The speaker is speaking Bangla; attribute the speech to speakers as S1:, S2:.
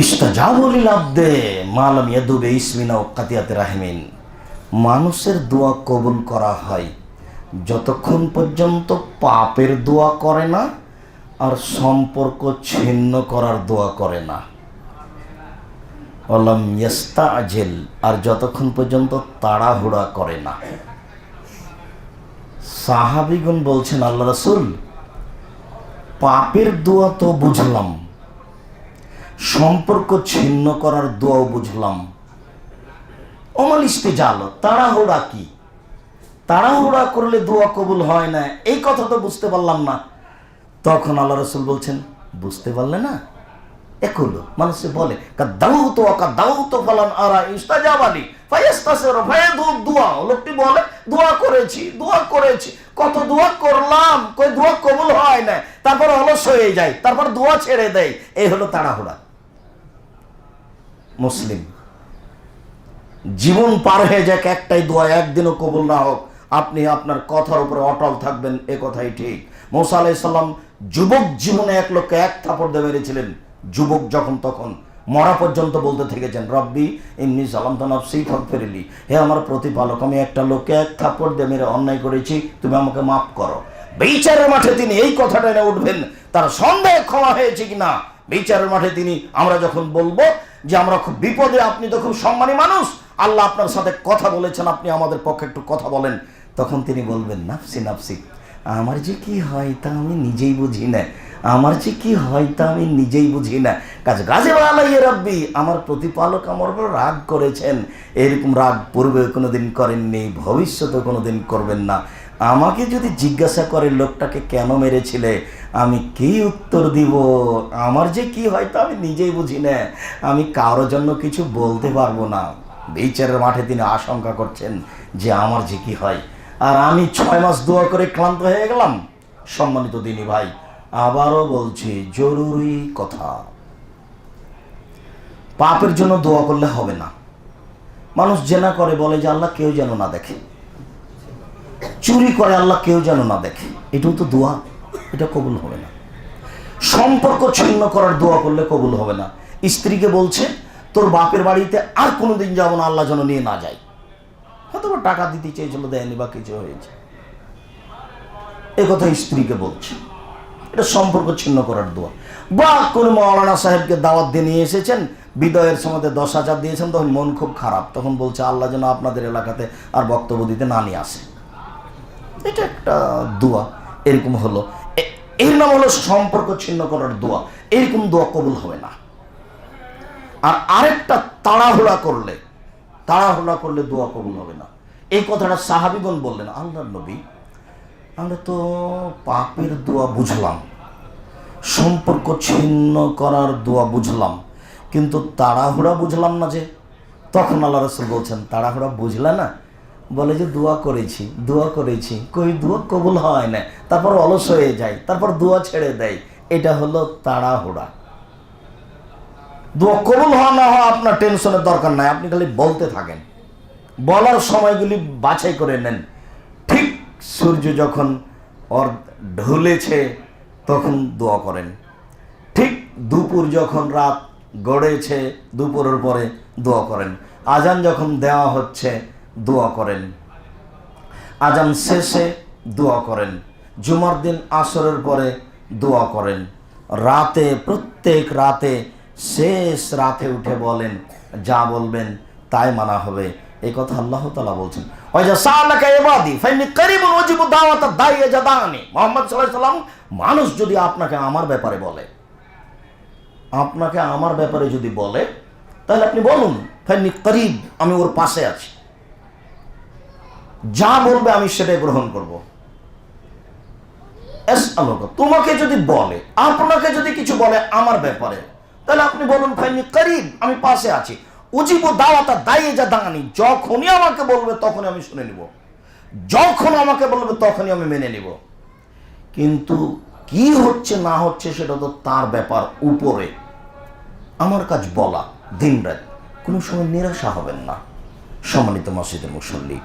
S1: ও মানুষের দোয়া কবুল করা হয়। যতক্ষণ পর্যন্ত পাপের দোয়া করে না, আর সম্পর্ক ছিন্ন করার দোয়া করে না। অলাম ইয়েস্তা আজেল আর যতক্ষণ পর্যন্ত তাড়াহুড়া করে না। সাহাবিগুন বলছেন, আল্লাহ রসুল, পাপের দোয়া তো বুঝলাম সম্পর্ক ছিন্ন করার দোয়াও বুঝলাম। অমাল ইস্তেজাল তাড়াহুড়া কি? তাড়াহুড়া করলে দোয়া কবুল হয় না, এই কথা তো বুঝতে পারলাম না। তখন আল্লাহ রসুল বলছেন, বুঝতে পারলে না? একুলো মানুষে বলে দাউ তো আকা দাউ তো ফলান আরা ফায়াস্তাসের ফায়াদু দোয়া। লোকটি বলে, দোয়া করেছি দোয়া করেছি, কত দোয়া করলাম, কই দোয়া কবুল হয় না, তারপর অলস হয়ে যায়, তারপর দোয়া ছেড়ে দেয়। এই হলো তাড়াহুড়া। মুসলিম। জীবন পার হয়ে যাক, একটাই দোয়া, একদিনও কবুল না হোক, আপনি আপনার কথার উপরে অটল থাকবেন, এ কথাই ঠিক। মৌসা আলাইসাল্লাম যুবক জীবনে এক লোককে এক থাপড় দিয়ে মেরেছিলেন। যুবক যখন তখন মরা পর্যন্ত বলতে থেকেছেন রব্বি এমনি সালাম তো নফসি ফক ফেরিলি হে আমার প্রতিপালক, আমি একটা লোককে এক থাপড় দিয়ে মেরে অন্যায় করেছি, তুমি আমাকে মাফ করো। বিচারের মাঠে তিনি এই কথাটা এনে উঠবেন, তার সন্দেহ ক্ষমা হয়েছে কিনা? বিচারের মাঠে তিনি, আমরা যখন বলব যে আমরা খুব বিপদে, আপনি তো খুব সম্মানী মানুষ। আল্লাহ আপনার সাথে কথা বলেছেন, আপনি আমাদের পক্ষে একটু কথা বলেন। তখন তিনি বলবেন, নাফসি নাফসি, আমার যে কি হয় তা আমি নিজেই বুঝি না। আমার যে কি হয় তা আমি নিজেই বুঝি না। কাজ গাজে আলাইয়ে রাব্বি, আমার প্রতিপালক আমার উপর রাগ করেছেন। এরকম রাগ পূর্বে কোনোদিন করেননি ভবিষ্যতে কোনোদিন করবেন না। আমাকে যদি জিজ্ঞাসা করে লোকটাকে কেন মেরেছিলে, আমি কি উত্তর দিব? আমার যে কি হয় তা আমি নিজেই বুঝি না। আমি কারোর জন্য কিছু বলতে পারব না। বিচারের মাঠে তিনি আশঙ্কা করছেন যে আমার যে কি হয়। আর আমি ছয় মাস দোয়া করে ক্লান্ত হয়ে গেলাম। সম্মানিত দিনী ভাই, আবারও বলছি, জরুরি কথা। পাপের জন্য দোয়া করলে হবে না। মানুষ জেনা করে, বলে যে আল্লাহ কেউ যেন না দেখে। চুরি করে আল্লাহ কেউ যেন না দেখে। এটাও তো দোয়া। এটা কবুল হবে না। সম্পর্ক ছিন্ন করার দোয়া করলে কবুল হবে না। স্ত্রীকে বলছে, তোর বাপের বাড়িতে আর কোনোদিন যাব না, আল্লাহ যেন নিয়ে না যায়। হয়তো টাকা দিতে চেয়েছিল, দেয়নি বা কিছু হয়েছে। এ কথা স্ত্রীকে বলছে। এটা সম্পর্ক ছিন্ন করার দোয়া। বা কোনো মৌলানা সাহেবকে দাওয়াত দিয়ে নিয়ে এসেছেন, বিদয়ের সময় দশ হাজার দিয়েছেন, তখন মন খুব খারাপ। তখন বলছে, আল্লাহ যেন আপনাদের এলাকাতে আর বক্তব্য দিতে না নিয়ে আসে। এটা একটা দোয়া, এরকম হলো। এর নাম হলো সম্পর্ক ছিন্ন করার দোয়া। এরকম দোয়া কবুল হবে না। আর আরেকটা তাড়াহুড়া করলে তাড়াহুড়া করলে দোয়া কবুল হবে না। এই কথাটা সাহাবিগণ বললেন আল্লাহ নবী, আমরা তো পাপের দোয়া বুঝলাম, সম্পর্ক ছিন্ন করার দোয়া বুঝলাম, কিন্তু তাড়াহুড়া বুঝলাম না যে, তখন আল্লাহ রসুল বলছেন, তাড়াহুড়া বুঝলে না বলে যে দোয়া করেছি দোয়া করেছি। কই দোয়া কবুল হয় না, তারপর অলস হয়ে যায়, তারপর দোয়া ছেড়ে দেয়। এটা হলো তাড়াহুড়া। দোয়া কবুল হওয়া না হওয়া আপনার টেনশনের দরকার নাই, আপনি খালি বলতে থাকেন। বলার সময়গুলি বাছাই করে নেন। ঠিক সূর্য যখন অর ঢুলেছে, তখন দোয়া করেন। ঠিক দুপুর যখন রাত গড়েছে, দুপুরের পরে দোয়া করেন। আজান যখন দেওয়া হচ্ছে দোয়া করেন। আজান শেষে দোয়া করেন। জুমার দিন আসরের পরে দোয়া করেন। রাতে, প্রত্যেক রাতে, শেষ রাতে উঠে বলেন, যা বলবেন তাই মানা হবে। এই কথা আল্লাহ তালা বলছেন। মুহাম্মদ সাল্লাম, মানুষ যদি আপনাকে আমার ব্যাপারে বলে, আপনাকে আমার ব্যাপারে যদি বলে, তাহলে আপনি বলুন ফাইনি করিব, আমি ওর পাশে আছি। যা বলবে আমি সেটাই গ্রহণ করব। তোমাকে যদি বলে, আপনাকে যদি কিছু বলে আমার ব্যাপারে, তাহলে আপনি বলুন, ফাইনি করিব, আমি পাশে আছি। উজিব দাওয়াতা দাইয়ে যা দাঁড়ানি যখনই আমাকে বলবে তখনই আমি শুনে নিব। যখন আমাকে বলবে তখনই আমি মেনে নিব। কিন্তু কি হচ্ছে, না হচ্ছে, সেটা তো তার ব্যাপার উপরে। আমার কাজ বলা দিন রাত। কোনো সময় নিরাশা হবেন না। সম্মানিত মসজিদের মুসল্লি